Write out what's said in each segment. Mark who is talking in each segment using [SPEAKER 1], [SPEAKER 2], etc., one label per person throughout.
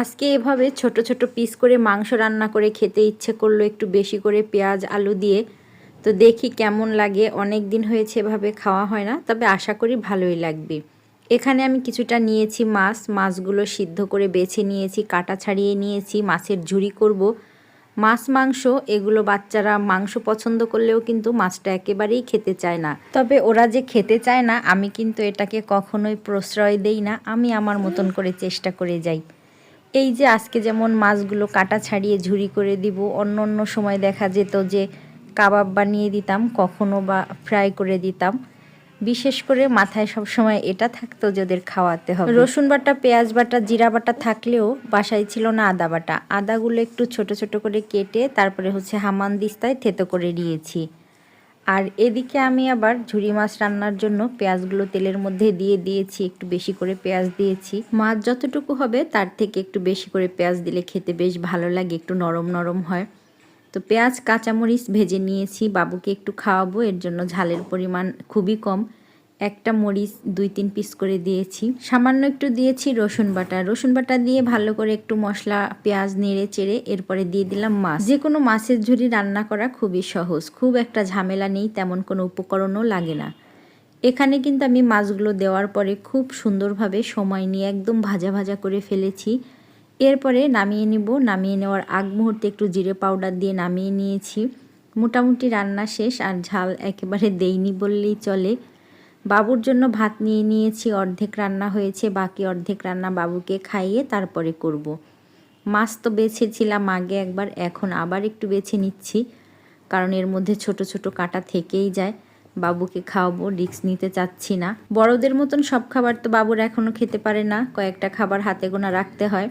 [SPEAKER 1] আজকে এভাবে ছোট ছোট পিস করে মাংস রান্না করে খেতে ইচ্ছে করল একটু বেশি করে পেঁয়াজ, আলু দিয়ে। তো দেখি কেমন লাগে। অনেক দিন হয়েছে এভাবে খাওয়া হয় না, তবে আশা করি ভালোই লাগবে। এখানে আমি কিছুটা নিয়েছি মাছ, মাছগুলো সিদ্ধ করে বেছে নিয়েছি, কাটা ছাড়িয়ে নিয়েছি, মাছের ঝুড়ি করব। মাছ, মাংস এগুলো বাচ্চারা মাংস পছন্দ করলেও কিন্তু মাছটা একেবারেই খেতে চায় না। তবে ওরা যে খেতে চায় না, আমি কিন্তু এটাকে কখনোই প্রশ্রয় দেই না। আমি আমার মতন করে চেষ্টা করে যাই। এই যে আজকে যেমন মাছগুলো কাটা ছাড়িয়ে ঝুরি করে দিব, অন্য অন্য সময় দেখা যেত যে কাবাব বানিয়ে দিতাম, কখনো বা ফ্রাই করে দিতাম। বিশেষ করে মাথায় সব সময় এটা থাকতো যে ওদের খাওয়াতে হবে। রসুন বাটা, পেঁয়াজ বাটা, জিরা বাটা থাকলেও বাসায় ছিল না আদা বাটা। আদাগুলো একটু ছোট ছোট করে কেটে তারপরে হচ্ছে হামান দিস্তায় থেতো করে নিয়েছি। আর এদিকে আমি আবার ঝুরি মাছ রান্নার জন্য পেঁয়াজগুলো তেলের মধ্যে দিয়ে দিয়েছি, একটু বেশি করে পেঁয়াজ দিয়েছি। মাছ যতটুকু হবে তার থেকে একটু বেশি করে পেঁয়াজ দিলে খেতে বেশ ভালো লাগে, একটু নরম নরম হয়। তো পেঁয়াজ, কাঁচামরিচ ভেজে নিয়েছি, বাবুকে একটু খাওয়াবো, এর জন্য ঝালের পরিমাণ খুবই কম। একটা মরিচ দুই তিন পিস করে দিয়েছি। সামান্য একটু দিয়েছি রসুন বাটা। রসুন বাটা দিয়ে ভালো করে একটু মশলা, পেঁয়াজ নেড়ে চেড়ে এরপরে দিয়ে দিলাম মাছ। যে কোনো মাছের ঝুড়ি রান্না করা খুবই সহজ। খুব একটা ঝামেলা নেই, তেমন কোনো উপকরণও লাগে না। এখানে কিন্তু আমি মাছগুলো দেওয়ার পরে খুব সুন্দরভাবে সময় নিয়ে একদম ভাজা ভাজা করে ফেলেছি। এরপরে নামিয়ে নিব। নামিয়ে নেওয়ার আগ মুহূর্তে একটু জিরে পাউডার দিয়ে নামিয়ে নিয়েছি। মোটামুটি রান্না শেষ আর ঝাল একেবারে দেইনি বললেই চলে। বাবুর জন্য ভাত নিয়ে নিয়েছি, অর্ধেক রান্না হয়েছে, বাকি অর্ধেক রান্না বাবুকে খাইয়ে তারপরে করব। মাছ তো বেছেছিলাম আগে একবার, এখন আবার একটু বেছে নিচ্ছি, কারণ এর মধ্যে ছোট ছোট কাটা থেকেই যায়। বাবুকে খাওয়াবো রিক্স নিতে চাচ্ছি না। বড়দের মতন সব খাবার তো বাবুর এখনও খেতে পারে না, কয়েকটা খাবার হাতে গোনা রাখতে হয়।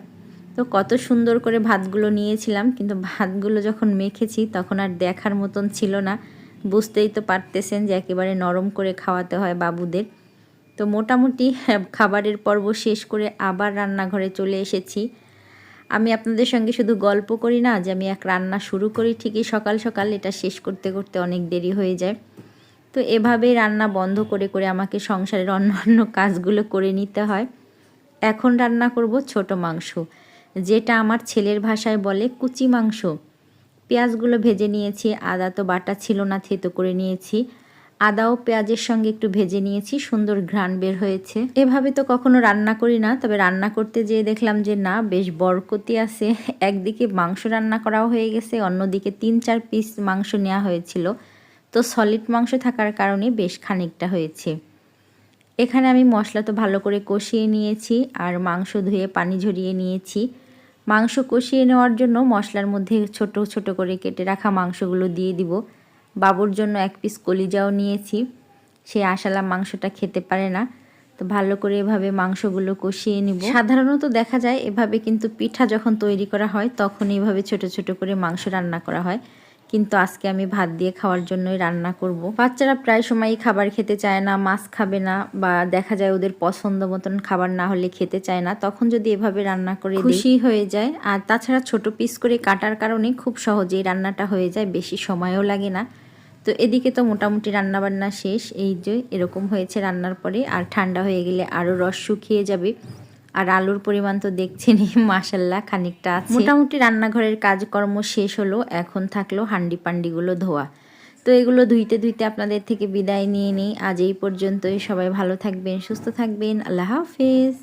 [SPEAKER 1] তো কত সুন্দর করে ভাতগুলো নিয়েছিলাম, কিন্তু ভাতগুলো যখন মেখেছি তখন আর দেখার মতন ছিল না। বুঝতেই তো পারতেছেন যে একেবারে নরম করে খাওয়াতে হয় বাবুদের। তো মোটামুটি খাবারের পর্ব শেষ করে আবার রান্নাঘরে চলে এসেছি। আমি আপনাদের সঙ্গে শুধু গল্প করি না, যে আমি এক রান্না শুরু করি ঠিকই সকাল সকাল, এটা শেষ করতে করতে অনেক দেরি হয়ে যায়। তো এভাবেই রান্না বন্ধ করে করে আমাকে সংসারের অন্যান্য কাজগুলো করে নিতে হয়। এখন রান্না করব ছোট মাংস, যেটা আমার ছেলের ভাষায় বলে কুচি মাংস। পেঁয়াজগুলো ভেজে নিয়েছি, আদা তো বাটা ছিল না, থেতো করে নিয়েছি। আদা ও পেঁয়াজের সঙ্গে একটু ভেজে নিয়েছি, সুন্দর ঘ্রাণ বের হয়েছে। এভাবে তো কখনো রান্না করি না, তবে রান্না করতে যেয়ে দেখলাম যে না, বেশ বরকতি আছে। একদিকে মাংস রান্না করাও হয়ে গেছে, অন্যদিকে তিন চার পিস মাংস নেওয়া হয়েছিল। তো সলিড মাংস থাকার কারণে বেশ খানিকটা হয়েছে। এখানে আমি মশলা তো ভালো করে কষিয়ে নিয়েছি, আর মাংস ধুয়ে পানি ঝরিয়ে নিয়েছি। মাংস কষিয়ে নেওয়ার জন্য মশলার মধ্যে ছোট ছোট করে কেটে রাখা মাংসগুলো দিয়ে দিব। বাবুর জন্য এক পিস কলিজাও নিয়েছি। সে আশালা মাংসটা খেতে পারে না। তো ভালো করে এভাবে মাংসগুলো কষিয়ে নিব। সাধারণত দেখা যায় এভাবে কিন্তু পিঠা যখন তৈরি করা হয়, তখন এইভাবে ছোট ছোট করে মাংস রান্না করা হয়। কিন্তু আজকে আমি ভাত দিয়ে খাওয়ার জন্যই রান্না করব। বাচ্চারা প্রায় সময়ই খাবার খেতে চায় না, মাছ খাবে না বা দেখা যায় ওদের পছন্দ মতন খাবার না হলে খেতে চায় না। তখন যদি এভাবে রান্না করে খুশি হয়ে যায়। আর তাছাড়া ছোট পিস করে কাটার কারণে খুব সহজেই রান্নাটা হয়ে যায়, বেশি সময়ও লাগে না। তো এদিকে তো মোটামুটি রান্নাবান্না শেষ। এই যে এরকম হয়েছে রান্নার পরে। আর ঠান্ডা হয়ে গেলে আরও রস শুকিয়ে যাবে। আর আলুর পরিমাণ তো দেখছেনই মাসাল্লাহ খানিকটা আছে। মোটামুটি রান্নাঘরের কাজকর্ম শেষ হলো, এখন থাকল হান্ডি পান্ডিগুলো ধোয়া। তো এগুলো ধুইতে ধুইতে আপনাদের থেকে বিদায় নিয়ে নিই। আজ এই পর্যন্তই, সবাই ভালো থাকবেন, সুস্থ থাকবেন, আল্লাহ হাফিজ।